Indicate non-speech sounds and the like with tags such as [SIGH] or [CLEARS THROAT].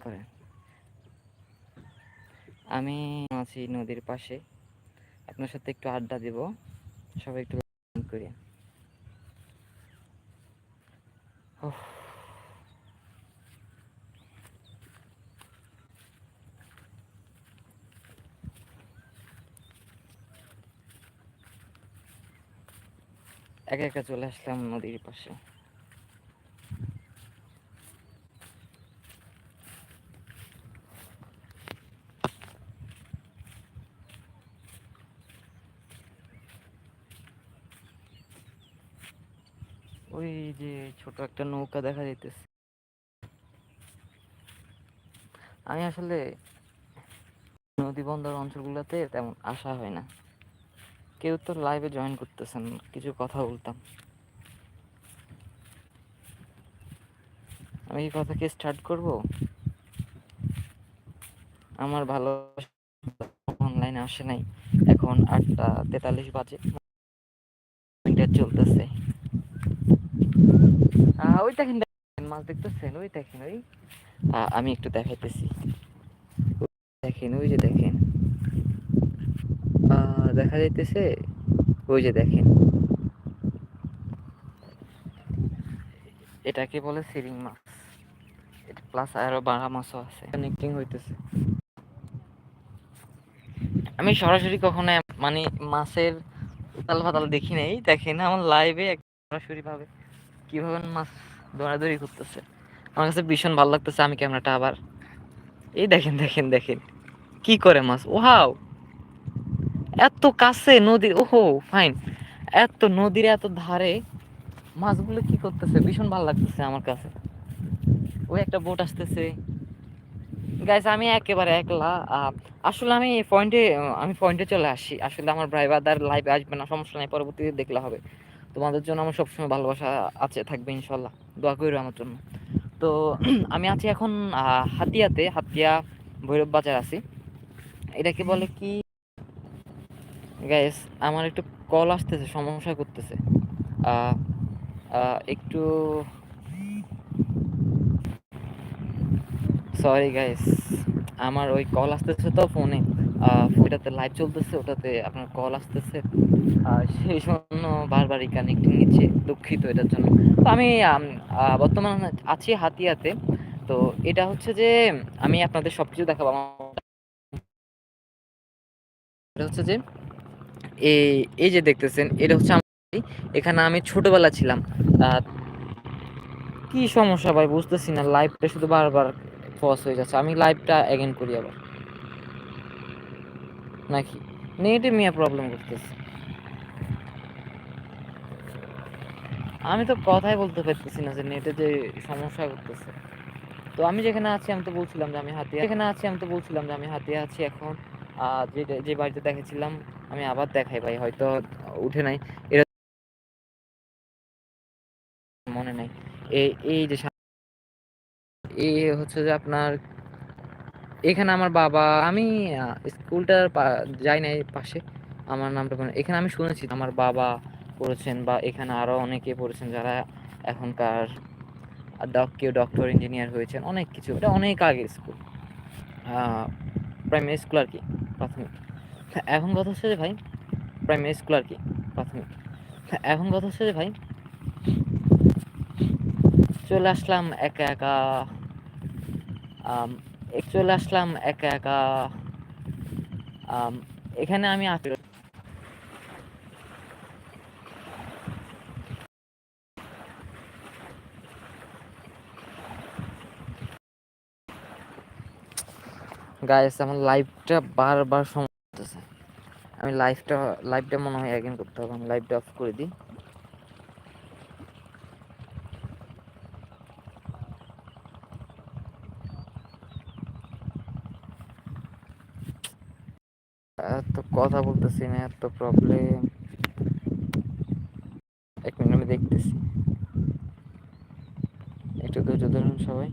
করেন আমি আছি নদীর পাশে। আপনার সাথে একটু আড্ডা দেব। সবাই একটু করি। একা একা চলে আসলাম নদীর পাশে। ওই যে ছোট একটা নৌকা দেখা যাইতেছে। আমি আসলে নদী বন্দর অঞ্চলগুলোতে তেমন আসা হয় না। কেউ তো লাইভে জয়েন করতেছেন, কিছু কথা বলতাম। আমি কি কথা কি স্টার্ট করব? আমার ভালো অনলাইনে আসে নাই। এখন আটটা তেতাল্লিশ বাজে। চলতেছে। ওই দেখেন দেখেন, মাছ দেখতেছেন? ওই দেখেন ওই? আমি একটু দেখাইতেছি। দেখেন ওই যে দেখেন। দেখা যাইতেছে ওই যে দেখেন। এটাকে বলে সিরিং মাছ। এটা প্লাস আরও বাড়া মাছও আছে। কানেক্টিং হইতেছে। আমি সরাসরি কখনো মানে মাছের উতাল পাতাল দেখি নাই। দেখেন আমার লাইভে সরাসরি ভাবে। কীভাবে মাছ দৌড়াদৌড়ি করতেছে? আমার কাছে ভীষণ ভালো লাগতেছে আমি ক্যামেরাটা আবার। এই দেখেন দেখেন দেখেন। কি করে মাছ? ওহাও এত কাছে নদীর ওহো, ফাইন। এত নদীর এত ধারে মাছগুলো কি করতেছে? ভীষণ ভালো লাগতেছে আমার কাছে। ওই একটা বোট আসতেছে। গাইস আমি একেবারে একলা। আসলে আমি পয়েন্টে আমি পয়েন্টে চলে আসি। আসলে আমার ড্রাইভারদার লাইভে আসবে না, সমস্যা নাই, পরবর্তীতে দেখলে হবে। তোমাদের জন্য আমার সবসময় ভালোবাসা আছে, থাকবে ইনশাল্লাহ দোয়া করো আমার জন্য। তো [CLEARS THROAT] আমি আছি এখন হাতিয়াতে, হাতিয়া ভৈরব বাজার আছি। এটাকে বলে কি? গাইস আমার একটু কল আসতেছে, সমস্যা করতেছে। একটু সরি গাইস আমার ওই কল আসতেছে তো ফোনে ওটাতে লাইভ চলতেছে, ওটাতে আপনার কল আসতেছে। সেই জন্য বারবারই কানেক্টিং নিচ্ছে, দুঃখিত এটার জন্য। তো আমি বর্তমানে আছি হাতিয়াতে। তো এটা হচ্ছে যে, আমি আপনাদের সবকিছু দেখাবো। আমার এটা হচ্ছে যে এই এই যে দেখতেছেন, এটা হচ্ছে আমার এখানে আমি ছোটবেলা ছিলাম। কি সমস্যা ভাই, বুঝতেছি না লাইভটা শুধু বারবার পজ হয়ে যাচ্ছে। আমি লাইভটা অ্যাগেন করি আবার। নাকি? নেটে মিয়া প্রবলেম করতেছে। আমি তো কথাই বলতে পারতেছি না যে নেটে যে সমস্যা করতেছে। তো আমি যেখানে আছি, আমি তো বলছিলাম যে আমি হাতিয়া যেখানে আছি, আমি তো বলছিলাম যে আমি হাতিয়া আছি এখন। যে যে বাড়িতে দেখেছিলাম, আমি আবার দেখাই ভাই, হয়তো উঠে নাই। এটা মনে নাই। এই যে এই হচ্ছে যে আপনার এখানে আমার বাবা আমি স্কুলটার যাই নাই পাশে। আমার নামটা এখানে আমি শুনেছি আমার বাবা পড়েছেন বা এখানে আরও অনেকে পড়েছেন যারা এখনকার কেউ ডক্টর, ইঞ্জিনিয়ার হয়েছেন, অনেক কিছু। এটা অনেক আগের স্কুল। প্রাইমারি স্কুল আর কি, প্রাথমিক। এখন কথা হচ্ছে যে ভাই প্রাইমারি স্কুল আর কি, প্রাথমিক। এখন কথা হচ্ছে যে ভাই, চলে আসলাম একা একা চলে আসলাম একা একা এখানে আমি আছি। গাইস আমার লাইভটা বারবার সমস্যা আমি লাইভটা লাইভটা মনে হয় অ্যাগেন করতে হবে। আমি লাইভটা অফ করে দিই। এত কথা বলতেছি না, এত প্রবলেম এক মিনিট আমি দেখতেছি। একটু ধৈর্য ধরুন সবাই।